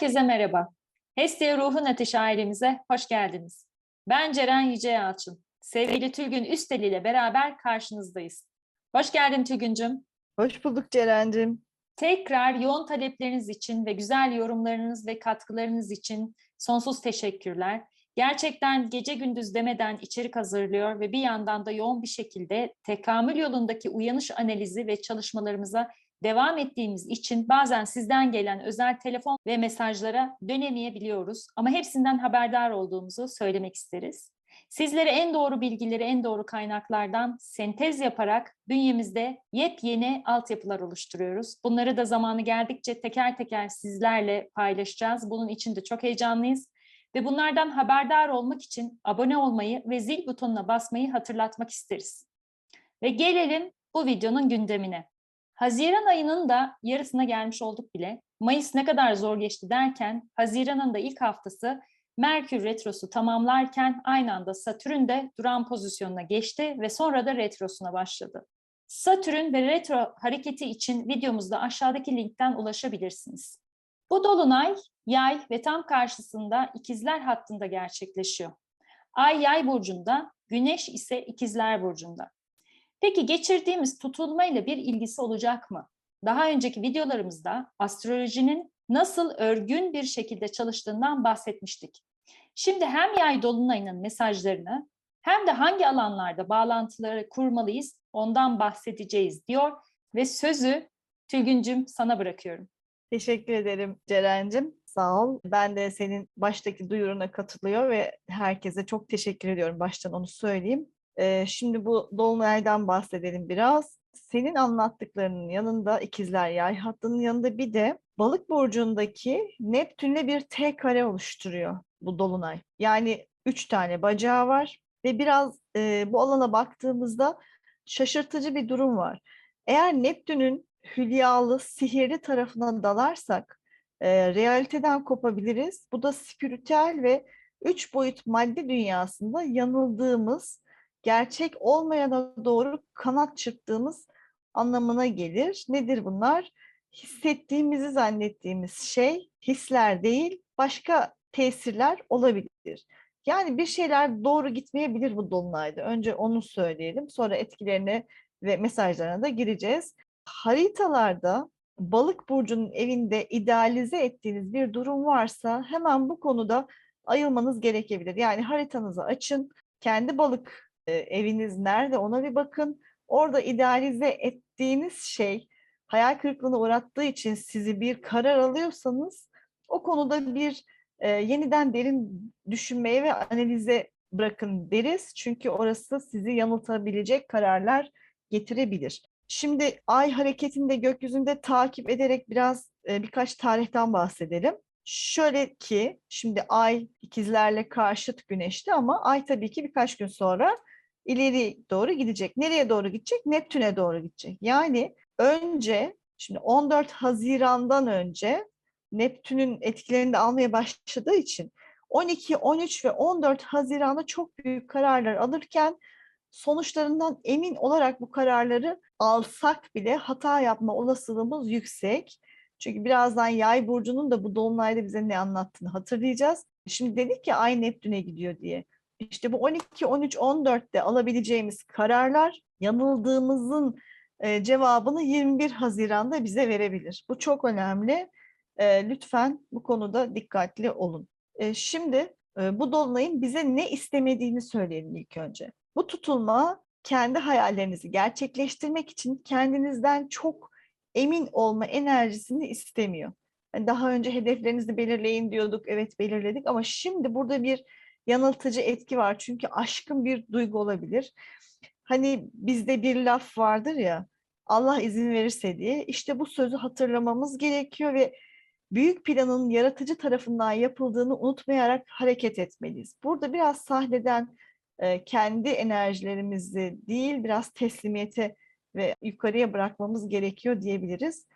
Herkese merhaba. Hestia Ruhun Ateşi ailemize hoş geldiniz. Ben Ceren Yüce Yalçın. Sevgili Tülgün Üstel ile beraber karşınızdayız. Hoş geldin Tülgüncüm. Hoş bulduk Ceren'cim. Tekrar yoğun talepleriniz için ve güzel yorumlarınız ve katkılarınız için sonsuz teşekkürler. Gerçekten gece gündüz demeden içerik hazırlıyor ve bir yandan da yoğun bir şekilde tekamül yolundaki uyanış analizi ve çalışmalarımıza devam ettiğimiz için bazen sizden gelen özel telefon ve mesajlara dönemeyebiliyoruz. Ama hepsinden haberdar olduğumuzu söylemek isteriz. Sizlere en doğru bilgileri en doğru kaynaklardan sentez yaparak bünyemizde yepyeni altyapılar oluşturuyoruz. Bunları da zamanı geldikçe teker teker sizlerle paylaşacağız. Bunun için de çok heyecanlıyız. Ve bunlardan haberdar olmak için abone olmayı ve zil butonuna basmayı hatırlatmak isteriz. Ve gelelim bu videonun gündemine. Haziran ayının da yarısına gelmiş olduk bile. Mayıs ne kadar zor geçti derken Haziran'ın da ilk haftası Merkür retrosu tamamlarken aynı anda Satürn de duran pozisyonuna geçti ve sonra da retrosuna başladı. Satürn ve retro hareketi için videomuzda aşağıdaki linkten ulaşabilirsiniz. Bu dolunay yay ve tam karşısında ikizler hattında gerçekleşiyor. Ay yay burcunda, güneş ise ikizler burcunda. Peki geçirdiğimiz tutulmayla bir ilgisi olacak mı? Daha önceki videolarımızda astrolojinin nasıl örgün bir şekilde çalıştığından bahsetmiştik. Şimdi hem yay dolunayının mesajlarını hem de hangi alanlarda bağlantıları kurmalıyız ondan bahsedeceğiz diyor ve sözü Tülgüncüm sana bırakıyorum. Teşekkür ederim Ceren'cim. Sağ ol. Ben de senin baştaki duyuruna katılıyor ve herkese çok teşekkür ediyorum. Baştan onu söyleyeyim. Şimdi bu Dolunay'dan bahsedelim biraz. Senin anlattıklarının yanında ikizler yay hattının yanında bir de balık burcundaki Neptün'le bir T kare oluşturuyor bu Dolunay. Yani üç tane bacağı var ve biraz e, bu alana baktığımızda şaşırtıcı bir durum var. Eğer Neptün'ün hülyalı, sihirli tarafına dalarsak e, realiteden kopabiliriz. Bu da spiritüel ve üç boyut madde dünyasında yanıldığımız, gerçek olmayana doğru kanat çırptığımız anlamına gelir. Nedir bunlar? Hissettiğimizi zannettiğimiz şey hisler değil, başka tesirler olabilir. Yani bir şeyler doğru gitmeyebilir bu dolunayda. Önce onu söyleyelim. Sonra etkilerine ve mesajlarına da gireceğiz. Haritalarda balık burcunun evinde idealize ettiğiniz bir durum varsa hemen bu konuda ayılmanız gerekebilir. Yani haritanızı açın. Kendi balık eviniz nerede ona bir bakın. Orada idealize ettiğiniz şey hayal kırıklığına uğrattığı için sizi bir karar alıyorsanız o konuda bir e, yeniden derin düşünmeye ve analize bırakın deriz. Çünkü orası sizi yanıltabilecek kararlar getirebilir. Şimdi ay hareketinde gökyüzünde takip ederek biraz e, birkaç tarihten bahsedelim. Şöyle ki şimdi ay ikizlerle karşıt güneşti ama ay tabii ki birkaç gün sonra ileri doğru gidecek. Nereye doğru gidecek? Neptün'e doğru gidecek. Yani önce şimdi 14 Haziran'dan önce Neptün'ün etkilerini de almaya başladığı için 12, 13 ve 14 Haziran'da çok büyük kararlar alırken sonuçlarından emin olarak bu kararları alsak bile hata yapma olasılığımız yüksek. Çünkü birazdan Yay burcunun da bu dolunayda bize ne anlattığını hatırlayacağız. Şimdi dedik ki Ay Neptün'e gidiyor diye. İşte bu 12, 13, 14'te alabileceğimiz kararlar yanıldığımızın e, cevabını 21 Haziran'da bize verebilir. Bu çok önemli. E, lütfen bu konuda dikkatli olun. E, şimdi bu dolunayın bize ne istemediğini söyleyelim ilk önce. Bu tutulma kendi hayallerinizi gerçekleştirmek için kendinizden çok emin olma enerjisini istemiyor. Yani daha önce hedeflerinizi belirleyin diyorduk. Evet belirledik ama şimdi burada bir yanıltıcı etki var. Çünkü aşkın bir duygu olabilir. Hani bizde bir laf vardır ya Allah izin verirse diye. İşte bu sözü hatırlamamız gerekiyor ve büyük planın yaratıcı tarafından yapıldığını unutmayarak hareket etmeliyiz. Burada biraz sahneden kendi enerjilerimizi değil biraz teslimiyete ve yukarıya bırakmamız gerekiyor diyebiliriz.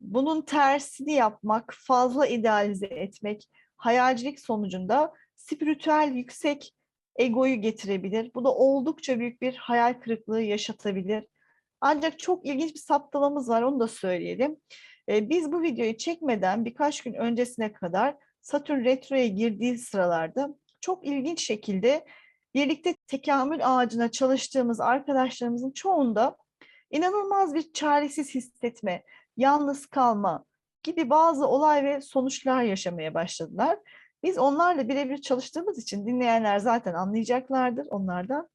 Bunun tersini yapmak, fazla idealize etmek, hayalcilik sonucunda spiritüel yüksek egoyu getirebilir. Bu da oldukça büyük bir hayal kırıklığı yaşatabilir. Ancak çok ilginç bir saptamamız var, onu da söyleyelim. E, biz bu videoyu çekmeden birkaç gün öncesine kadar Satürn retroya girdiği sıralarda çok ilginç şekilde birlikte tekamül ağacına çalıştığımız arkadaşlarımızın çoğunda inanılmaz bir çaresiz hissetme, yalnız kalma gibi bazı olay ve sonuçlar yaşamaya başladılar. Biz onlarla birebir çalıştığımız için dinleyenler zaten anlayacaklardır onlardan.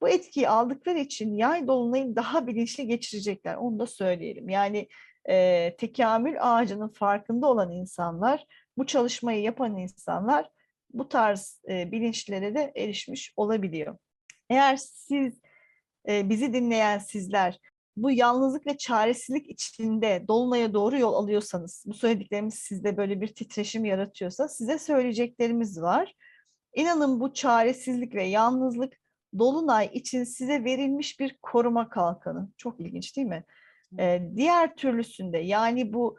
Bu etkiyi aldıkları için yay dolunayı daha bilinçli geçirecekler. Onu da söyleyelim. Yani e, tekamül ağacının farkında olan insanlar, bu çalışmayı yapan insanlar bu tarz e, bilinçlere de erişmiş olabiliyor. Eğer siz, e, bizi dinleyen sizler bu yalnızlık ve çaresizlik içinde dolunaya doğru yol alıyorsanız, bu söylediklerimiz sizde böyle bir titreşim yaratıyorsa size söyleyeceklerimiz var. İnanın bu çaresizlik ve yalnızlık dolunay için size verilmiş bir koruma kalkanı. Çok ilginç değil mi? Ee, diğer türlüsünde yani bu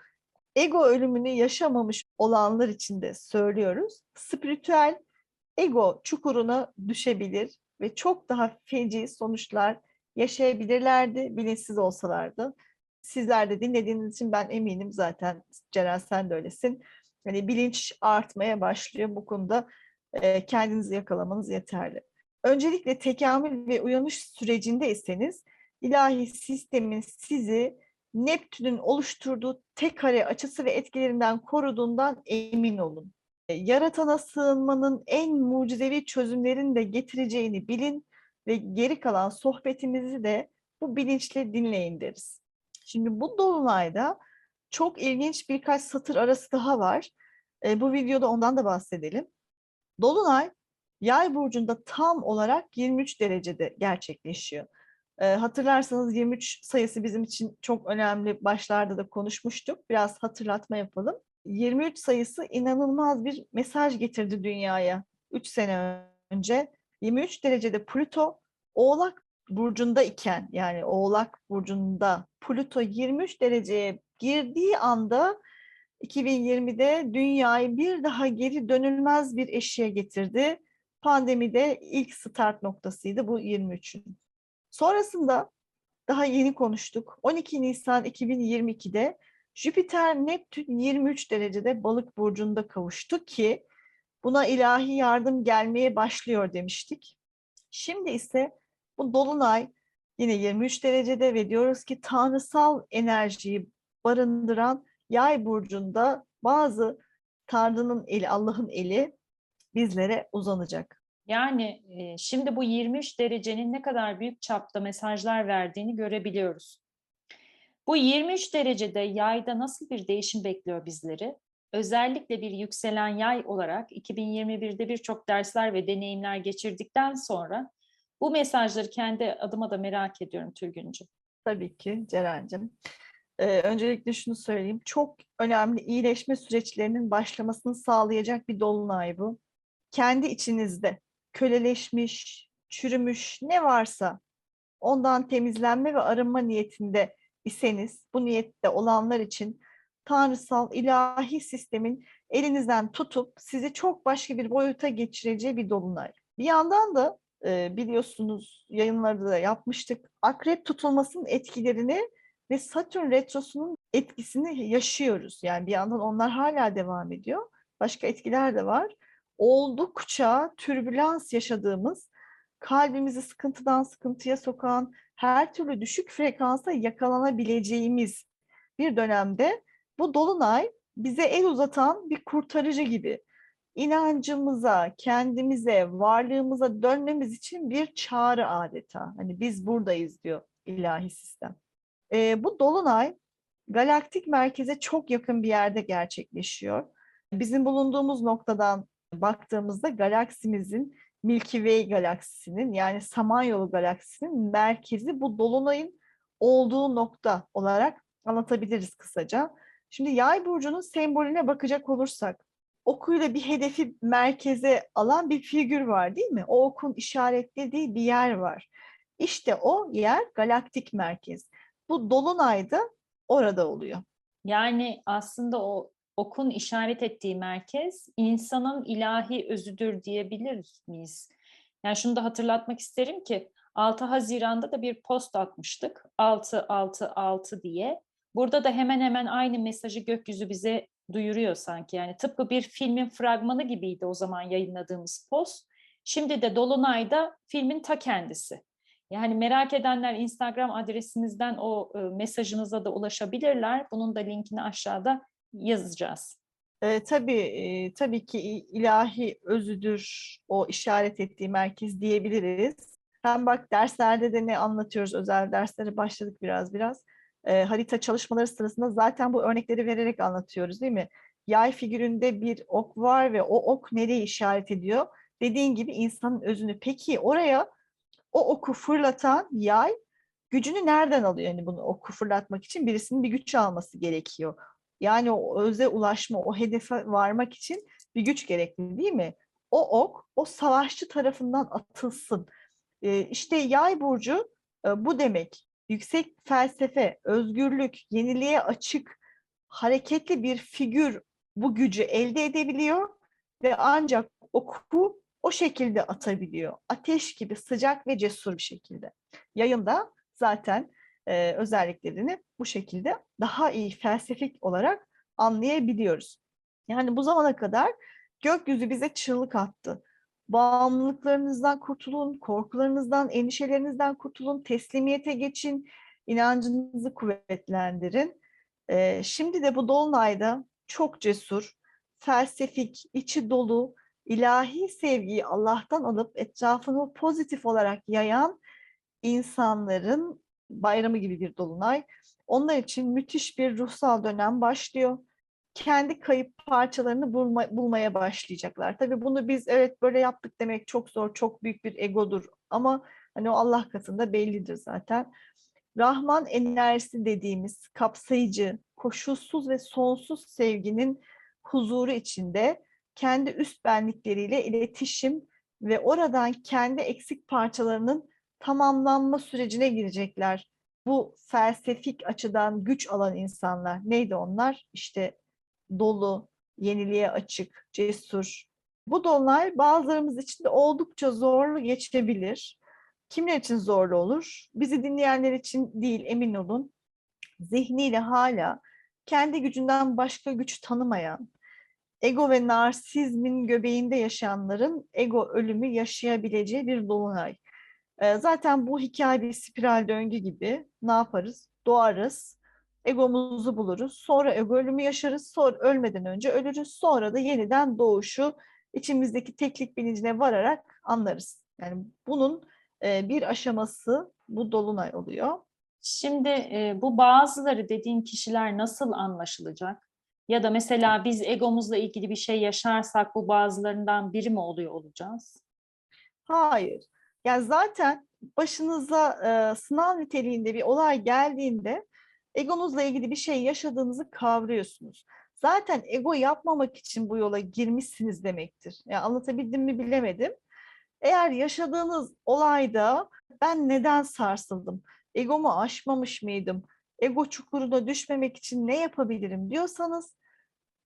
ego ölümünü yaşamamış olanlar için de söylüyoruz. Spiritüel ego çukuruna düşebilir ve çok daha feci sonuçlar yaşayabilirlerdi bilinçsiz olsalardı. Sizler de dinlediğiniz için ben eminim zaten Ceren sen de öylesin. Hani bilinç artmaya başlıyor bu konuda e, kendinizi yakalamanız yeterli. Öncelikle tekamül ve uyanış sürecindeyseniz ilahi sistemin sizi Neptün'ün oluşturduğu tek kare açısı ve etkilerinden koruduğundan emin olun. E, Yaratana sığınmanın en mucizevi çözümlerini de getireceğini bilin ve geri kalan sohbetimizi de bu bilinçle dinleyin deriz. Şimdi bu dolunayda çok ilginç birkaç satır arası daha var. E, bu videoda ondan da bahsedelim. Dolunay Yay burcunda tam olarak 23 derecede gerçekleşiyor. E, hatırlarsanız 23 sayısı bizim için çok önemli. Başlarda da konuşmuştuk. Biraz hatırlatma yapalım. 23 sayısı inanılmaz bir mesaj getirdi dünyaya 3 sene önce. 23 derecede Plüto Oğlak burcunda iken yani Oğlak burcunda Plüto 23 dereceye girdiği anda 2020'de dünyayı bir daha geri dönülmez bir eşiğe getirdi. Pandemide ilk start noktasıydı bu 23'ün. Sonrasında daha yeni konuştuk. 12 Nisan 2022'de Jüpiter Neptün 23 derecede balık burcunda kavuştu ki buna ilahi yardım gelmeye başlıyor demiştik. Şimdi ise bu dolunay yine 23 derecede ve diyoruz ki tanrısal enerjiyi barındıran yay burcunda bazı Tanrı'nın eli, Allah'ın eli bizlere uzanacak. Yani e, şimdi bu 23 derecenin ne kadar büyük çapta mesajlar verdiğini görebiliyoruz. Bu 23 derecede yayda nasıl bir değişim bekliyor bizleri? Özellikle bir yükselen yay olarak 2021'de birçok dersler ve deneyimler geçirdikten sonra bu mesajları kendi adıma da merak ediyorum Tülgüncüm. Tabii ki Ceren'cim. Ee, öncelikle şunu söyleyeyim. Çok önemli iyileşme süreçlerinin başlamasını sağlayacak bir dolunay bu. Kendi içinizde köleleşmiş, çürümüş ne varsa ondan temizlenme ve arınma niyetinde iseniz, bu niyette olanlar için tanrısal ilahi sistemin elinizden tutup sizi çok başka bir boyuta geçireceği bir dolunay. Bir yandan da e, biliyorsunuz yayınlarda da yapmıştık. Akrep tutulmasının etkilerini ve Satürn retrosunun etkisini yaşıyoruz. Yani bir yandan onlar hala devam ediyor. Başka etkiler de var. Oldukça türbülans yaşadığımız, kalbimizi sıkıntıdan sıkıntıya sokan, her türlü düşük frekansa yakalanabileceğimiz bir dönemde bu dolunay bize el uzatan bir kurtarıcı gibi inancımıza, kendimize, varlığımıza dönmemiz için bir çağrı adeta. Hani biz buradayız diyor ilahi sistem. Ee, bu dolunay galaktik merkeze çok yakın bir yerde gerçekleşiyor. Bizim bulunduğumuz noktadan baktığımızda galaksimizin Milky Way galaksisinin yani Samanyolu galaksisinin merkezi bu dolunayın olduğu nokta olarak anlatabiliriz kısaca. Şimdi yay burcunun sembolüne bakacak olursak okuyla bir hedefi merkeze alan bir figür var değil mi? O okun işaretlediği bir yer var. İşte o yer galaktik merkez. Bu dolunayda orada oluyor. Yani aslında o okun işaret ettiği merkez insanın ilahi özüdür diyebilir miyiz? Yani şunu da hatırlatmak isterim ki 6 Haziran'da da bir post atmıştık. 666 diye. Burada da hemen hemen aynı mesajı gökyüzü bize duyuruyor sanki. Yani tıpkı bir filmin fragmanı gibiydi o zaman yayınladığımız post. Şimdi de Dolunay'da filmin ta kendisi. Yani merak edenler Instagram adresimizden o e, mesajınıza da ulaşabilirler. Bunun da linkini aşağıda yazacağız. E, tabii, e, tabii ki ilahi özüdür o işaret ettiği merkez diyebiliriz. Hem bak derslerde de ne anlatıyoruz, özel derslere başladık biraz biraz. E, harita çalışmaları sırasında zaten bu örnekleri vererek anlatıyoruz değil mi? Yay figüründe bir ok var ve o ok nereyi işaret ediyor? Dediğin gibi insanın özünü. Peki oraya o oku fırlatan yay gücünü nereden alıyor? Yani bunu oku fırlatmak için birisinin bir güç alması gerekiyor. Yani o öze ulaşma, o hedefe varmak için bir güç gerekli değil mi? O ok, o savaşçı tarafından atılsın. Ee, işte yay burcu e, bu demek. Yüksek felsefe, özgürlük, yeniliğe açık, hareketli bir figür bu gücü elde edebiliyor ve ancak oku o şekilde atabiliyor. Ateş gibi sıcak ve cesur bir şekilde. Yayında zaten e, özelliklerini bu şekilde daha iyi felsefik olarak anlayabiliyoruz. Yani bu zamana kadar gökyüzü bize çığlık attı. Bağımlılıklarınızdan kurtulun, korkularınızdan, endişelerinizden kurtulun, teslimiyete geçin, inancınızı kuvvetlendirin. E, şimdi de bu dolunayda çok cesur, felsefik, içi dolu, ilahi sevgiyi Allah'tan alıp etrafını pozitif olarak yayan insanların bayramı gibi bir dolunay. Onlar için müthiş bir ruhsal dönem başlıyor. Kendi kayıp parçalarını bulma, bulmaya başlayacaklar. Tabii bunu biz evet böyle yaptık demek çok zor, çok büyük bir egodur. Ama hani o Allah katında bellidir zaten. Rahman enerjisi dediğimiz kapsayıcı, koşulsuz ve sonsuz sevginin huzuru içinde kendi üst benlikleriyle iletişim ve oradan kendi eksik parçalarının tamamlanma sürecine girecekler. Bu felsefik açıdan güç alan insanlar. Neydi onlar? İşte dolu, yeniliğe açık, cesur. Bu dolunay bazılarımız için de oldukça zorlu geçebilir. Kimler için zorlu olur? Bizi dinleyenler için değil emin olun. Zihniyle hala kendi gücünden başka güç tanımayan, ego ve narsizmin göbeğinde yaşayanların ego ölümü yaşayabileceği bir dolunay. Ee, Zaten bu hikaye bir spiral döngü gibi. Ne yaparız? Doğarız, egomuzu buluruz, sonra ego ölümü yaşarız, sonra ölmeden önce ölürüz, sonra da yeniden doğuşu içimizdeki teklik bilincine vararak anlarız. Yani bunun e, bir aşaması bu dolunay oluyor. Şimdi e, bu bazıları dediğin kişiler nasıl anlaşılacak? Ya da mesela biz egomuzla ilgili bir şey yaşarsak bu bazılarından biri mi oluyor olacağız? Hayır. Yani zaten başınıza e, sınav niteliğinde bir olay geldiğinde egonuzla ilgili bir şey yaşadığınızı kavruyorsunuz. Zaten ego yapmamak için bu yola girmişsiniz demektir. Yani anlatabildim mi bilemedim. Eğer yaşadığınız olayda ben neden sarsıldım? Egomu aşmamış mıydım? Ego çukuruna düşmemek için ne yapabilirim diyorsanız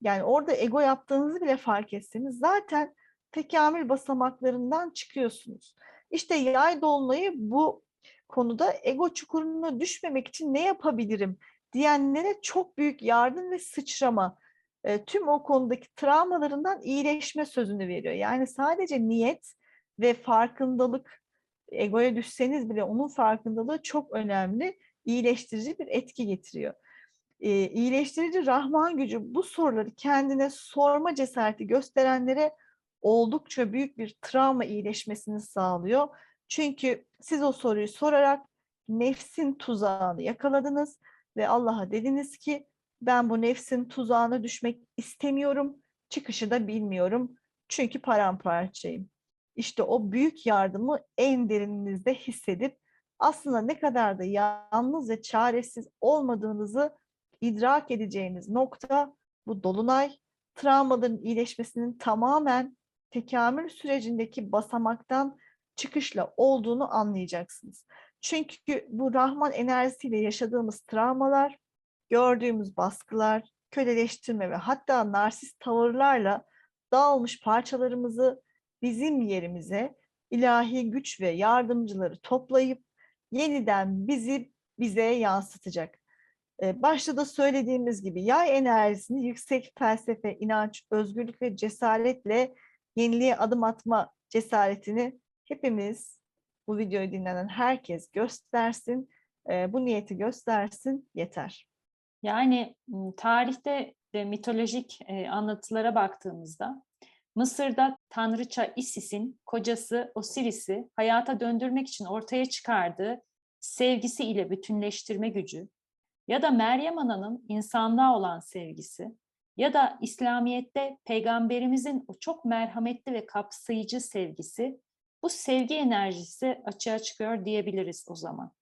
yani orada ego yaptığınızı bile fark etseniz zaten tekamül basamaklarından çıkıyorsunuz. İşte yay dolunayı bu konuda ego çukuruna düşmemek için ne yapabilirim diyenlere çok büyük yardım ve sıçrama. E, tüm o konudaki travmalarından iyileşme sözünü veriyor. Yani sadece niyet ve farkındalık egoya düşseniz bile onun farkındalığı çok önemli. iyileştirici bir etki getiriyor. E, iyileştirici Rahman gücü bu soruları kendine sorma cesareti gösterenlere oldukça büyük bir travma iyileşmesini sağlıyor. Çünkü siz o soruyu sorarak nefsin tuzağını yakaladınız ve Allah'a dediniz ki ben bu nefsin tuzağına düşmek istemiyorum. Çıkışı da bilmiyorum. Çünkü paramparçayım. İşte o büyük yardımı en derininizde hissedip aslında ne kadar da yalnız ve çaresiz olmadığınızı idrak edeceğiniz nokta bu dolunay. Travmaların iyileşmesinin tamamen tekamül sürecindeki basamaktan çıkışla olduğunu anlayacaksınız. Çünkü bu Rahman enerjisiyle yaşadığımız travmalar, gördüğümüz baskılar, köleleştirme ve hatta narsist tavırlarla dağılmış parçalarımızı bizim yerimize ilahi güç ve yardımcıları toplayıp yeniden bizi bize yansıtacak. E, başta da söylediğimiz gibi yay enerjisini yüksek felsefe, inanç, özgürlük ve cesaretle yeniliğe adım atma cesaretini hepimiz bu videoyu dinlenen herkes göstersin, e, bu niyeti göstersin yeter. Yani m, tarihte ve mitolojik e, anlatılara baktığımızda Mısır'da tanrıça Isis'in kocası Osiris'i hayata döndürmek için ortaya çıkardığı sevgisi ile bütünleştirme gücü ya da Meryem Ana'nın insanlığa olan sevgisi ya da İslamiyet'te peygamberimizin o çok merhametli ve kapsayıcı sevgisi bu sevgi enerjisi açığa çıkıyor diyebiliriz o zaman.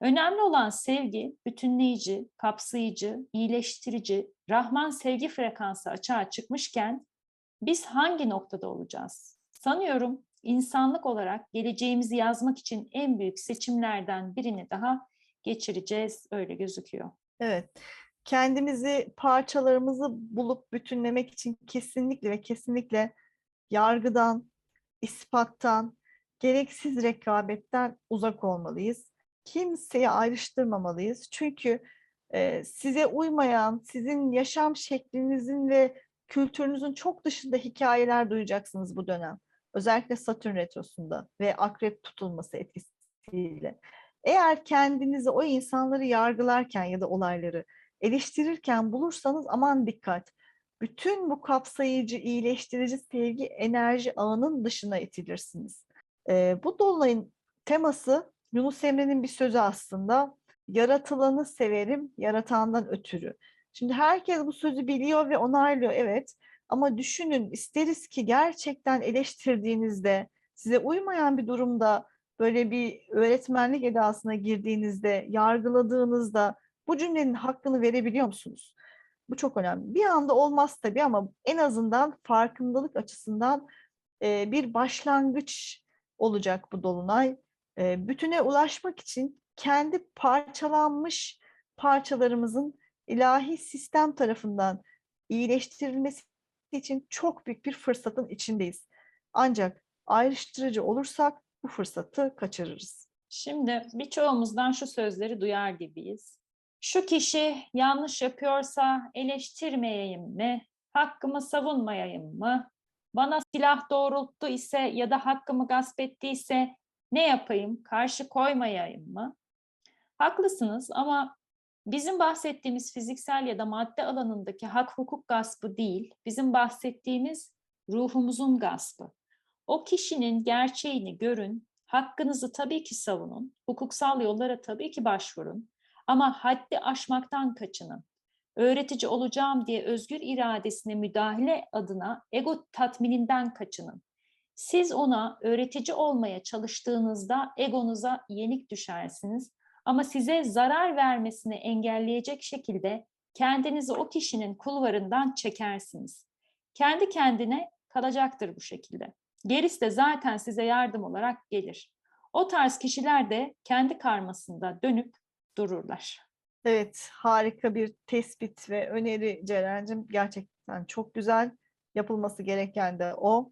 Önemli olan sevgi, bütünleyici, kapsayıcı, iyileştirici, Rahman sevgi frekansı açığa çıkmışken biz hangi noktada olacağız? Sanıyorum insanlık olarak geleceğimizi yazmak için en büyük seçimlerden birini daha geçireceğiz, öyle gözüküyor. Evet. Kendimizi, parçalarımızı bulup bütünlemek için kesinlikle ve kesinlikle yargıdan, ispattan, gereksiz rekabetten uzak olmalıyız. Kimseyi ayrıştırmamalıyız. Çünkü e, size uymayan, sizin yaşam şeklinizin ve kültürünüzün çok dışında hikayeler duyacaksınız bu dönem. Özellikle Satürn retrosunda ve akrep tutulması etkisiyle. Eğer kendinizi o insanları yargılarken ya da olayları eleştirirken bulursanız aman dikkat. Bütün bu kapsayıcı, iyileştirici sevgi enerji ağının dışına itilirsiniz. Ee, bu dolunayın teması Yunus Emre'nin bir sözü aslında. Yaratılanı severim, yaratandan ötürü. Şimdi herkes bu sözü biliyor ve onaylıyor evet. Ama düşünün isteriz ki gerçekten eleştirdiğinizde, size uymayan bir durumda böyle bir öğretmenlik edasına girdiğinizde, yargıladığınızda bu cümlenin hakkını verebiliyor musunuz? Bu çok önemli. Bir anda olmaz tabii ama en azından farkındalık açısından e, bir başlangıç olacak bu dolunay. E, bütüne ulaşmak için kendi parçalanmış parçalarımızın ilahi sistem tarafından iyileştirilmesi için çok büyük bir fırsatın içindeyiz. Ancak ayrıştırıcı olursak bu fırsatı kaçırırız. Şimdi birçoğumuzdan şu sözleri duyar gibiyiz. Şu kişi yanlış yapıyorsa eleştirmeyeyim mi? Hakkımı savunmayayım mı? Bana silah doğrulttu ise ya da hakkımı gasp ettiyse ne yapayım? Karşı koymayayım mı? Haklısınız ama bizim bahsettiğimiz fiziksel ya da madde alanındaki hak hukuk gaspı değil, bizim bahsettiğimiz ruhumuzun gaspı. O kişinin gerçeğini görün, hakkınızı tabii ki savunun, hukuksal yollara tabii ki başvurun ama haddi aşmaktan kaçının. Öğretici olacağım diye özgür iradesine müdahale adına ego tatmininden kaçının. Siz ona öğretici olmaya çalıştığınızda egonuza yenik düşersiniz ama size zarar vermesini engelleyecek şekilde kendinizi o kişinin kulvarından çekersiniz. Kendi kendine kalacaktır bu şekilde. Gerisi de zaten size yardım olarak gelir. O tarz kişiler de kendi karmasında dönüp dururlar. Evet, harika bir tespit ve öneri Ceren'cim. Gerçekten çok güzel. Yapılması gereken de o.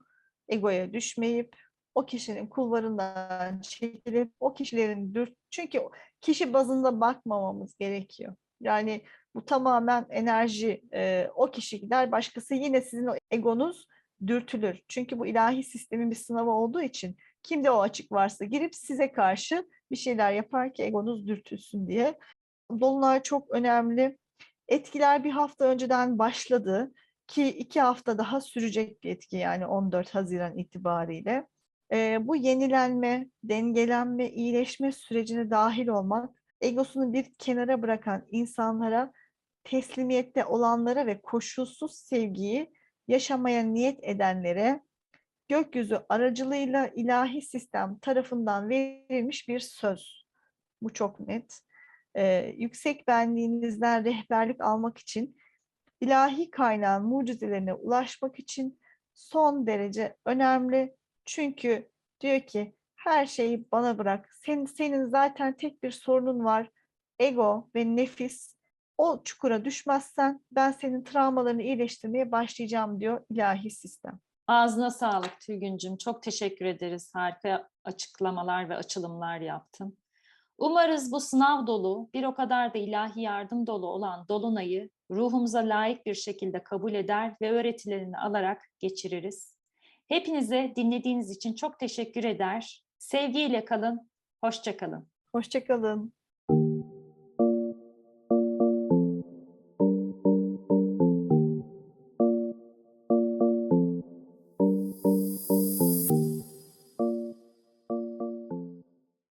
Egoya düşmeyip o kişinin kulvarından çekilip o kişilerin dürt çünkü kişi bazında bakmamamız gerekiyor. Yani bu tamamen enerji. O kişi gider, başkası yine sizin o egonuz dürtülür. Çünkü bu ilahi sistemin bir sınavı olduğu için kimde o açık varsa girip size karşı bir şeyler yapar ki egonuz dürtülsün diye. Dolunay çok önemli. Etkiler bir hafta önceden başladı ki iki hafta daha sürecek bir etki yani 14 Haziran itibariyle. Ee, bu yenilenme, dengelenme, iyileşme sürecine dahil olmak, egosunu bir kenara bırakan insanlara, teslimiyette olanlara ve koşulsuz sevgiyi yaşamaya niyet edenlere gökyüzü aracılığıyla ilahi sistem tarafından verilmiş bir söz. Bu çok net. Ee, yüksek benliğinizden rehberlik almak için, ilahi kaynağın mucizelerine ulaşmak için son derece önemli. Çünkü diyor ki her şeyi bana bırak. Senin, senin zaten tek bir sorunun var. Ego ve nefis. O çukura düşmezsen ben senin travmalarını iyileştirmeye başlayacağım diyor ilahi sistem. Ağzına sağlık Tülgüncüm. Çok teşekkür ederiz. Harika açıklamalar ve açılımlar yaptın. Umarız bu sınav dolu, bir o kadar da ilahi yardım dolu olan Dolunay'ı ruhumuza layık bir şekilde kabul eder ve öğretilerini alarak geçiririz. Hepinize dinlediğiniz için çok teşekkür eder. Sevgiyle kalın, hoşça kalın. Hoşçakalın.